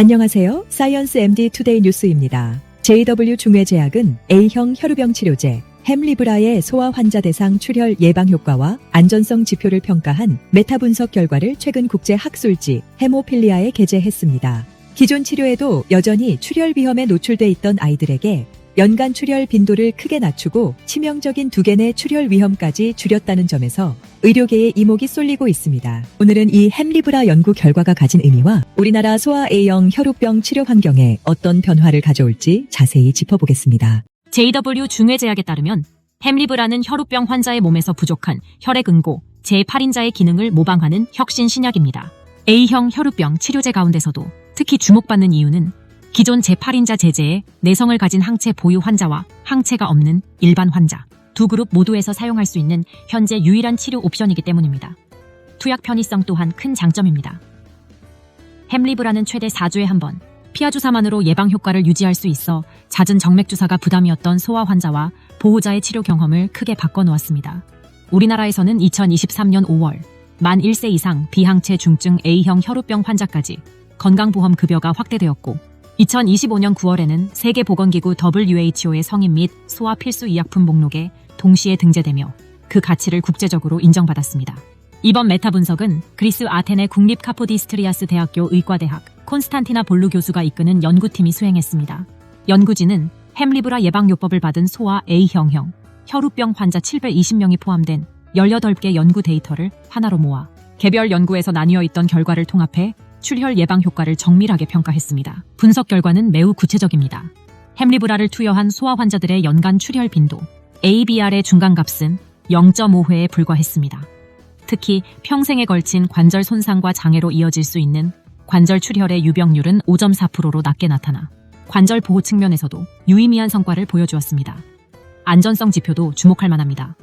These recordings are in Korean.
안녕하세요. 사이언스 MD 투데이 뉴스입니다. JW 중외제약은 A형 혈우병 치료제 햄리브라의 소아 환자 대상 출혈 예방 효과와 안전성 지표를 평가한 메타 분석 결과를 최근 국제 학술지 헤모필리아에 게재했습니다. 기존 치료에도 여전히 출혈 위험에 노출돼 있던 아이들에게 연간 출혈 빈도를 크게 낮추고 치명적인 두 개의 출혈 위험까지 줄였다는 점에서 의료계의 이목이 쏠리고 있습니다. 오늘은 이 햄리브라 연구 결과가 가진 의미와 우리나라 소아 A형 혈우병 치료 환경에 어떤 변화를 가져올지 자세히 짚어보겠습니다. JW 중외제약에 따르면 햄리브라는 혈우병 환자의 몸에서 부족한 혈액 응고 제8인자의 기능을 모방하는 혁신 신약입니다. A형 혈우병 치료제 가운데서도 특히 주목받는 이유는 기존 제8인자 제제에 내성을 가진 항체 보유 환자와 항체가 없는 일반 환자 두 그룹 모두에서 사용할 수 있는 현재 유일한 치료 옵션이기 때문입니다. 투약 편의성 또한 큰 장점입니다. 햄리브라는 최대 4주에 한 번 피하 주사만으로 예방 효과를 유지할 수 있어 잦은 정맥 주사가 부담이었던 소아 환자와 보호자의 치료 경험을 크게 바꿔놓았습니다. 우리나라에서는 2023년 5월 만 1세 이상 비항체 중증 A형 혈우병 환자까지 건강보험 급여가 확대되었고 2025년 9월에는 세계보건기구 WHO의 성인 및 소아 필수 의약품 목록에 동시에 등재되며 그 가치를 국제적으로 인정받았습니다. 이번 메타 분석은 그리스 아테네 국립 카포디스트리아스 대학교 의과대학 콘스탄티나 볼루 교수가 이끄는 연구팀이 수행했습니다. 연구진은 햄리브라 예방요법을 받은 소아 A형형 혈우병 환자 720명이 포함된 18개 연구 데이터를 하나로 모아 개별 연구에서 나뉘어 있던 결과를 통합해 출혈 예방 효과를 정밀하게 평가했습니다. 분석 결과는 매우 구체적입니다. 햄리브라를 투여한 소아 환자들의 연간 출혈 빈도 ABR의 중간값은 0.5회에 불과했습니다. 특히 평생에 걸친 관절 손상과 장애로 이어질 수 있는 관절 출혈의 유병률은 5.4%로 낮게 나타나 관절 보호 측면에서도 유의미한 성과를 보여주었습니다. 안전성 지표도 주목할 만합니다.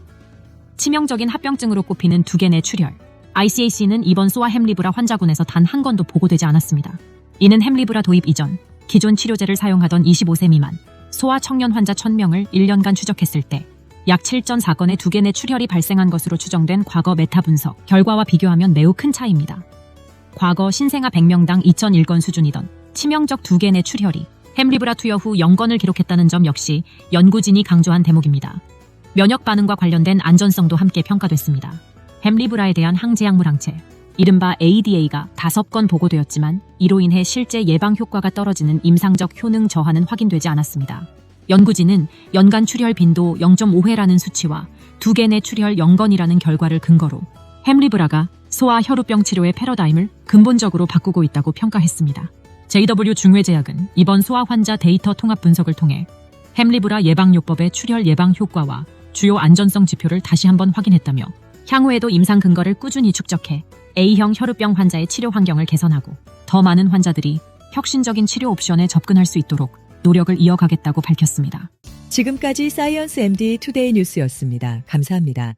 치명적인 합병증으로 꼽히는 두 개 내 출혈. ICAC는 이번 소아 햄리브라 환자군에서 단 한 건도 보고되지 않았습니다. 이는 햄리브라 도입 이전 기존 치료제를 사용하던 25세 미만 소아 청년 환자 1000명을 1년간 추적했을 때 약 7.4건의 두개내 출혈이 발생한 것으로 추정된 과거 메타 분석 결과와 비교하면 매우 큰 차이입니다. 과거 신생아 100명당 2.1건 수준이던 치명적 두개내 출혈이 햄리브라 투여 후 0건을 기록했다는 점 역시 연구진이 강조한 대목입니다. 면역 반응과 관련된 안전성도 함께 평가됐습니다. 햄리브라에 대한 항제약물 항체, 이른바 ADA가 5건 보고되었지만 이로 인해 실제 예방 효과가 떨어지는 임상적 효능 저하는 확인되지 않았습니다. 연구진은 연간 출혈 빈도 0.5회라는 수치와 두개 내 출혈 0건이라는 결과를 근거로 햄리브라가 소아 혈우병 치료의 패러다임을 근본적으로 바꾸고 있다고 평가했습니다. JW 중외제약은 이번 소아 환자 데이터 통합 분석을 통해 햄리브라 예방요법의 출혈 예방 효과와 주요 안전성 지표를 다시 한번 확인했다며 향후에도 임상 근거를 꾸준히 축적해 A형 혈우병 환자의 치료 환경을 개선하고 더 많은 환자들이 혁신적인 치료 옵션에 접근할 수 있도록 노력을 이어가겠다고 밝혔습니다. 지금까지 사이언스 MD 투데이 뉴스였습니다. 감사합니다.